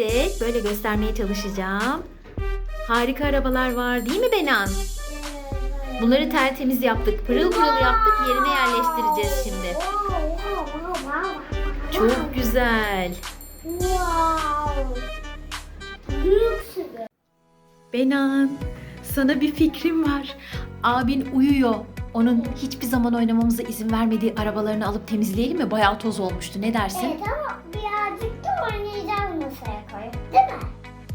Evet, böyle göstermeye çalışacağım. Harika arabalar var değil mi Benan? Bunları tertemiz yaptık. Pırıl pırıl yaptık. Yerine yerleştireceğiz şimdi. Çok güzel. Benan, sana bir fikrim var. Abin uyuyor. Onun hiçbir zaman oynamamıza izin vermediği arabalarını alıp temizleyelim mi? Bayağı toz olmuştu. Ne dersin? Evet ama birazcık da oynayacağız masaya koyup değil mi?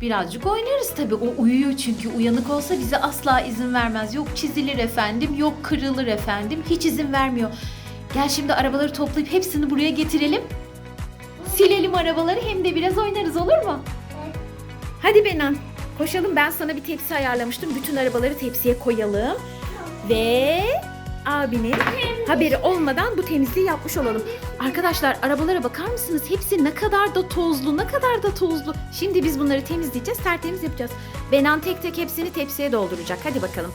Birazcık oynarız tabii. O uyuyor çünkü. Uyanık olsa bize asla izin vermez. Yok çizilir efendim, yok kırılır efendim. Hiç izin vermiyor. Gel şimdi arabaları toplayıp hepsini buraya getirelim. Silelim arabaları hem de biraz oynarız olur mu? Evet. Hadi Benan. Koşalım ben sana bir tepsi ayarlamıştım. Bütün arabaları tepsiye koyalım. Ve abinin haberi olmadan bu temizliği yapmış olalım. Arkadaşlar arabalara bakar mısınız? Hepsi ne kadar da tozlu, ne kadar da tozlu. Şimdi biz bunları temizleyeceğiz, tertemiz yapacağız. Benan tek tek hepsini tepsiye dolduracak. Hadi bakalım.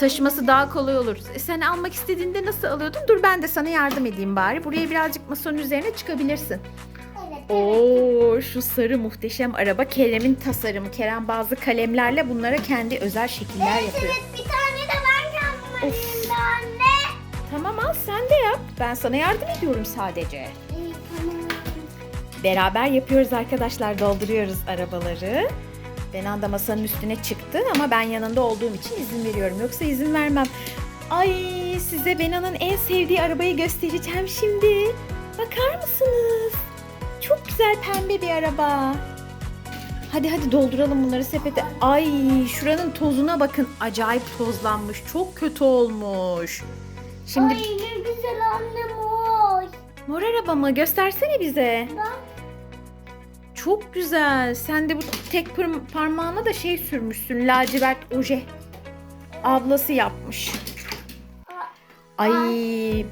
Taşıması daha kolay olur. E, sen almak istediğinde nasıl alıyordun? Dur ben de sana yardım edeyim bari. Buraya birazcık masanın üzerine çıkabilirsin. Oo şu sarı muhteşem araba Kerem'in tasarımı. Kerem bazı kalemlerle bunlara kendi özel şekiller Evet yapıyor. evet bir tane de ben kendim alayım sen de yap. Ben sana yardım ediyorum sadece. İyi tamam. Beraber yapıyoruz arkadaşlar. Dolduruyoruz arabaları. Benan da masanın üstüne çıktı ama ben yanında olduğum için izin veriyorum. Yoksa izin vermem. Ay size Benan'ın en sevdiği arabayı göstereceğim şimdi. Bakar mısınız? Çok güzel pembe bir araba. Hadi hadi dolduralım bunları sepete. Ay şuranın tozuna bakın. Acayip tozlanmış. Çok kötü olmuş. Şimdi Ay ne güzel annem oy. mor arabamı göstersene bize. Bak. Çok güzel. Sen de bu tek parmağına da şey sürmüşsün. Lacivert oje. Ablası yapmış. Ay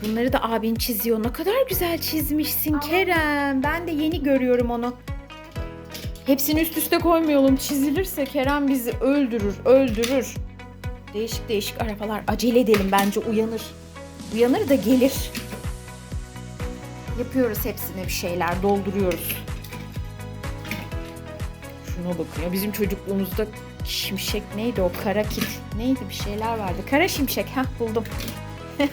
bunları da abin çiziyor. Ne kadar güzel çizmişsin Kerem. Ben de yeni görüyorum onu. Hepsini üst üste koymayalım. Çizilirse Kerem bizi öldürür, öldürür. Değişik değişik arabalar. Acele edelim bence uyanır. Uyanır da gelir. Yapıyoruz hepsine bir şeyler, dolduruyoruz. Şuna bakın ya bizim çocukluğumuzda şimşek neydi o kara kit neydi bir şeyler vardı. Kara şimşek ha buldum.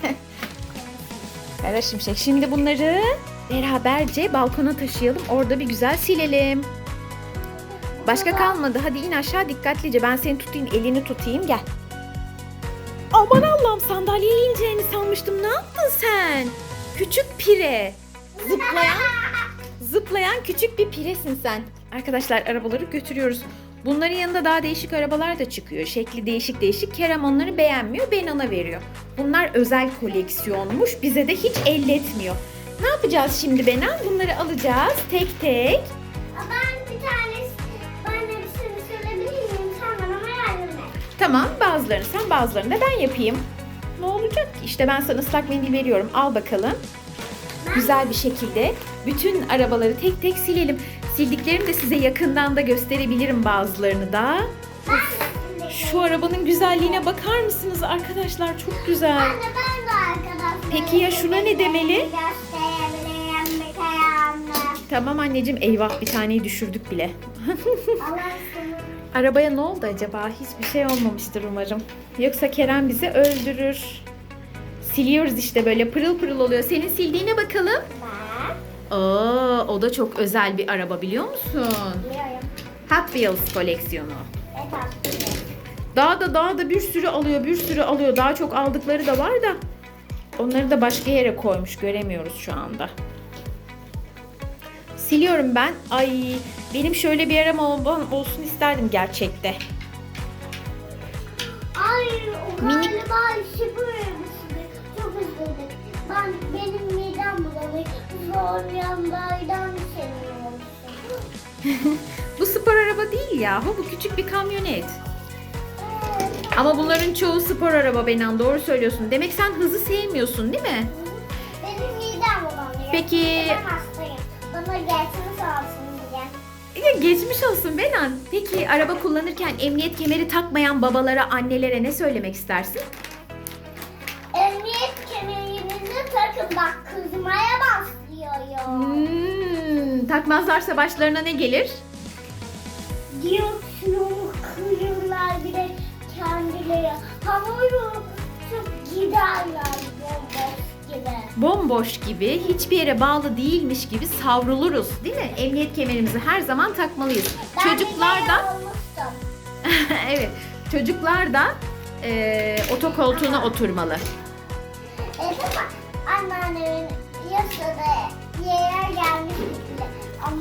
kara şimşek. Şimdi bunları beraberce balkona taşıyalım. Orada bir güzel silelim. Başka kalmadı. Hadi in aşağı dikkatlice. Ben seni tutayım, elini tutayım. Gel. Aman Allah'ım sandalyeye ineceğini sanmıştım. Ne yaptın sen? Küçük pire. Zıplayan Zıplayan küçük bir piresin sen. Arkadaşlar arabaları götürüyoruz. Bunların yanında daha değişik arabalar da çıkıyor. Şekli değişik değişik. Kerem onları beğenmiyor. Benan'a veriyor. Bunlar özel koleksiyonmuş. Bize de hiç elletmiyor. Ne yapacağız şimdi Benan? Bunları alacağız tek tek. Ben bir tane ben de bir sürü söyleyebilir miyim? Sen bana yardım et. Tamam bazılarını sen bazılarını da ben yapayım. Ne olacak ki? İşte ben sana ıslak mendil veriyorum. Al bakalım. Güzel bir şekilde bütün arabaları tek tek silelim. Sildiklerimi de size yakından da gösterebilirim bazılarını da. Şu arabanın güzelliğine bakar mısınız arkadaşlar? Çok güzel. Ben de ben de arkadaşlar. Peki ya şuna ne demeli? Tamam anneciğim eyvah bir taneyi düşürdük bile. Arabaya ne oldu acaba? Hiçbir şey olmamıştır umarım. Yoksa Kerem bizi öldürür. Siliyoruz işte böyle pırıl pırıl oluyor. Senin sildiğine bakalım. Aa, o da çok özel bir araba biliyor musun? biliyorum. Hot Wheels koleksiyonu. Evet aslında. Daha da daha da bir sürü alıyor, bir sürü alıyor. Daha çok aldıkları da var da onları da başka yere koymuş. Göremiyoruz şu anda. Siliyorum ben. Ay benim şöyle bir ol- olsun isterdim gerçekte. Ay o Minik- galiba işi buyurmuştu. Çok üzüldüm. Ben benim midem bulanıyor. Zor yandaydan seviyormuşum. Bu spor araba değil yahu. Bu küçük bir kamyonet. Ama bunların çoğu spor araba Benan. Doğru söylüyorsun. Demek sen hızı sevmiyorsun değil mi? Benim midem bulanıyor. Peki- Ben geçmiş olsun diye. Ya geçmiş olsun Benan. Peki araba kullanırken emniyet kemeri takmayan babalara, annelere ne söylemek istersin? Emniyet kemerinizi takın bak kızmaya başlıyorum. Hmm, Takmazlarsa başlarına ne gelir? Direksiyonu kırırlar bir de kendileri. Havaya çok giderler bomboş gibi. Bomboş gibi, hiçbir yere bağlı değilmiş gibi savruluruz değil mi? Emniyet kemerimizi her zaman takmalıyız. Ben Çocuklar bir da kere olmuştum. evet, çocuklar da e, otokoltuğuna oturmalı. Evet ama anneannemin yaşadığı yere bile. Ama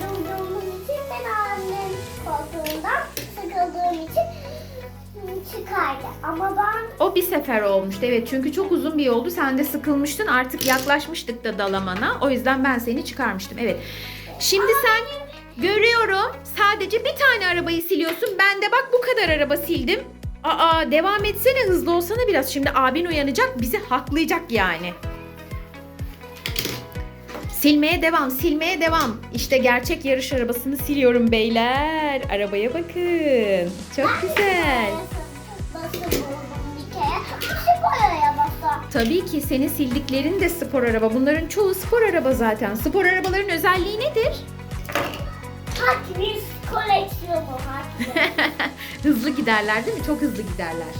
durduğumuz için ben annemin koltuğundan sıkıldığım için çıkardı. Ama ben O bir sefer olmuştu evet çünkü çok uzun bir yoldu. Sen de sıkılmıştın artık yaklaşmıştık da dalamana. O yüzden ben seni çıkarmıştım evet. Şimdi sen görüyorum sadece bir tane arabayı siliyorsun. Ben de bak bu kadar araba sildim. Aa devam etsene hızlı olsana biraz. Şimdi abin uyanacak bizi haklayacak yani. Silmeye devam, silmeye devam. İşte gerçek yarış arabasını siliyorum beyler. Arabaya bakın. Çok güzel. Tabii ki senin sildiklerin de spor araba. Bunların çoğu spor araba zaten. Spor arabaların özelliği nedir? Wheels koleksiyonu hızlı giderler değil mi? Çok hızlı giderler.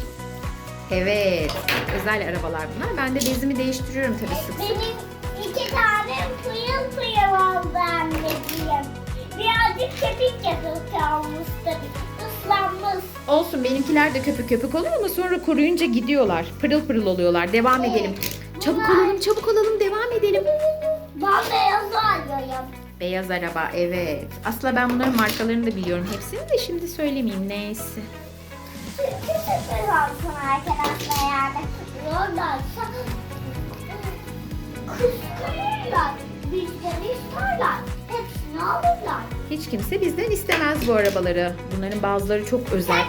Evet. Özel arabalar bunlar. Ben de bezimi değiştiriyorum tabii sık sık. Benim iki tane pıyıl pıyıl oldu anneciğim. Birazcık kepik kepik kalmış tabii. Olsun benimkiler de köpük köpük oluyor ama sonra kuruyunca gidiyorlar. Pırıl pırıl oluyorlar. Devam edelim. Çabuk olalım, çabuk olalım. Devam edelim. Ben beyazı alıyorum. Beyaz araba evet. Aslında ben bunların markalarını da biliyorum hepsini de şimdi söylemeyeyim neyse. Çünkü sürpriz olsun arkadaşlar yani. Oradaysa kıskanırlar. Bizden isterler. Hepsini alırlar. Hiç kimse bizden istemez bu arabaları. Bunların bazıları çok özel.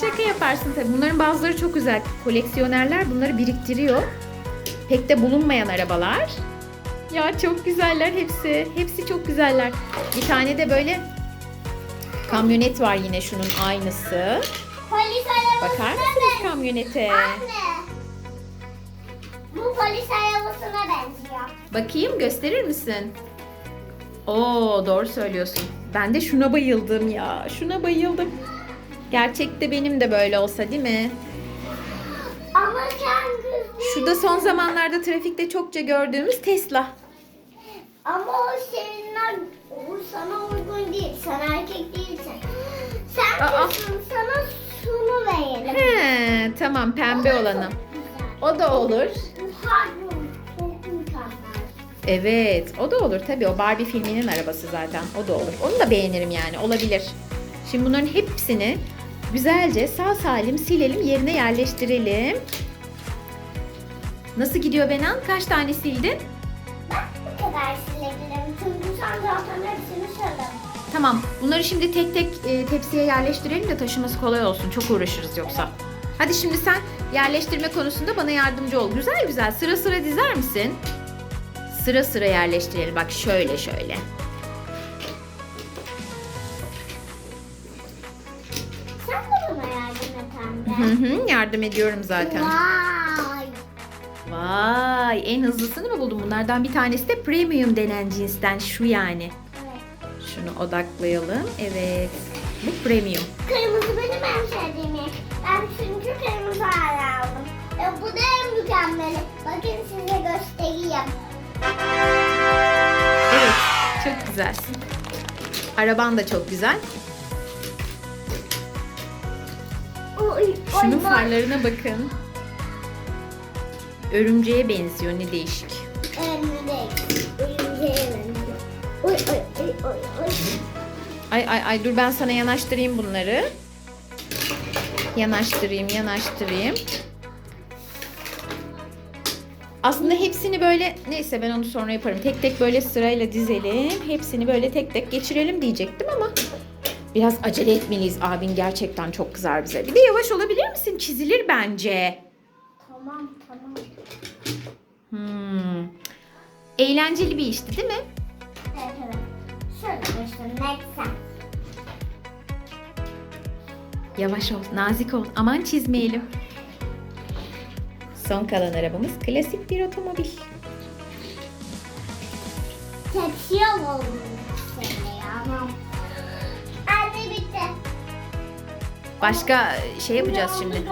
Şaka yaparsın tabii. Bunların bazıları çok özel. Koleksiyonerler bunları biriktiriyor. Pek de bulunmayan arabalar. Ya çok güzeller hepsi. Hepsi çok güzeller. Bir tane de böyle kamyonet var yine şunun aynısı. Polis arabasına Bakar mısınız kamyonete? Anne. Bu polis arabasına benziyor. Bakayım gösterir misin? Oo doğru söylüyorsun. Ben de şuna bayıldım ya. Şuna bayıldım. Gerçekte benim de böyle olsa değil mi? Ama sen kız Şu da son zamanlarda trafikte çokça gördüğümüz Tesla. Ama o seninler o sana uygun değil. Sen erkek değilsin. Sen Aa. kızsın. Sana şunu verelim. He, tamam pembe olanı. O da olur. Pardon. Evet, o da olur tabii. O Barbie filminin arabası zaten. O da olur. Onu da beğenirim yani. Olabilir. Şimdi bunların hepsini güzelce sağ salim silelim, yerine yerleştirelim. Nasıl gidiyor Benan? Kaç tane sildin? Ben bu kadar silebilirim. Çünkü sen zaten hepsini söyledin. Tamam. Bunları şimdi tek tek e, tepsiye yerleştirelim de taşıması kolay olsun. Çok uğraşırız yoksa. Hadi şimdi sen yerleştirme konusunda bana yardımcı ol. Güzel güzel sıra sıra dizer misin? Sıra sıra yerleştirelim. Bak şöyle şöyle. Sen de bana yardım et Hı anne. hı, yardım ediyorum zaten. Vay. Vay en hızlısını mı buldun? Bunlardan bir tanesi de premium denen cinsten şu yani. Evet. Şunu odaklayalım. Evet. Bu premium. Kırmızı benim en sevdiğim renk. Ben çünkü kırmızı hala aldım. E, bu da en mükemmeli. Bakın size göstereyim. Evet. Çok güzelsin. Araban da çok güzel. Şunun farlarına bakın. Örümceğe benziyor ne değişik. Örümcek. Örümceğe benziyor. Oy oy oy oy oy. Ay ay ay dur ben sana yanaştırayım bunları. Yanaştırayım, yanaştırayım. Aslında hepsini böyle neyse ben onu sonra yaparım. Tek tek böyle sırayla dizelim. Hepsini böyle tek tek geçirelim diyecektim ama biraz acele etmeliyiz. Abin gerçekten çok kızar bize. Bir de yavaş olabilir misin? Çizilir bence. Tamam tamam. Hmm. Eğlenceli bir işti değil mi? Evet evet. Şöyle neyse. Yavaş ol, nazik ol. Aman çizmeyelim. Son kalan arabamız klasik bir otomobil. Anne bitti. Başka şey yapacağız şimdi.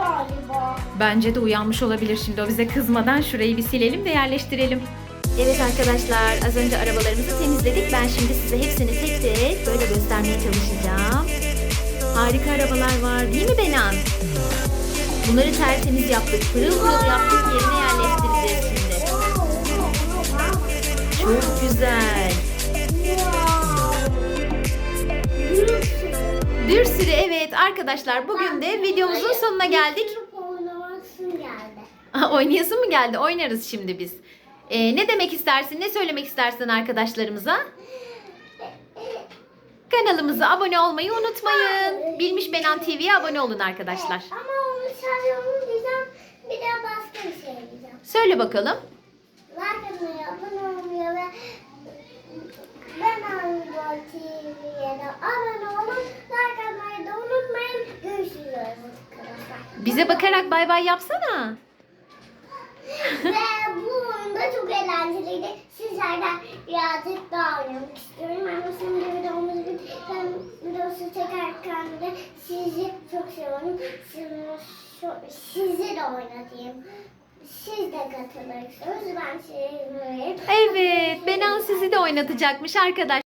Bence de uyanmış olabilir şimdi. O bize kızmadan şurayı bir silelim de yerleştirelim. Evet arkadaşlar az önce arabalarımızı temizledik. Ben şimdi size hepsini tek tek böyle göstermeye çalışacağım. Harika arabalar var değil mi Benan? Bunları tertemiz yaptık. Pırıl pırıl yaptık yerine yerleştireceğiz şimdi. Çok güzel. Bir sürü evet arkadaşlar bugün de videomuzun sonuna geldik. Geldi. Oynayasın mı geldi? Oynarız şimdi biz. Ee, ne demek istersin? Ne söylemek istersin arkadaşlarımıza? Kanalımıza abone olmayı unutmayın. Bilmiş Benan TV'ye abone olun arkadaşlar. Ama onu çalıyorum diyeceğim. Bir de başka bir şey diyeceğim. Söyle bakalım. Like abone olmayı ve ben Anadolu TV'ye de abone olun. Like atmayı da unutmayın. Görüşürüz arkadaşlar. Bize bakarak bay bay yapsana. Ve bu oyunda çok eğlenceliydi. Sizlerden birazcık daha oynamak istiyorum. Ben şimdi videomuzu ben videosu çekerken de sizi çok seviyorum. Sizi, sizi de oynatayım. Siz de katılırsınız. Ben sizi Evet, Benan sizi de oynatacakmış arkadaşlar.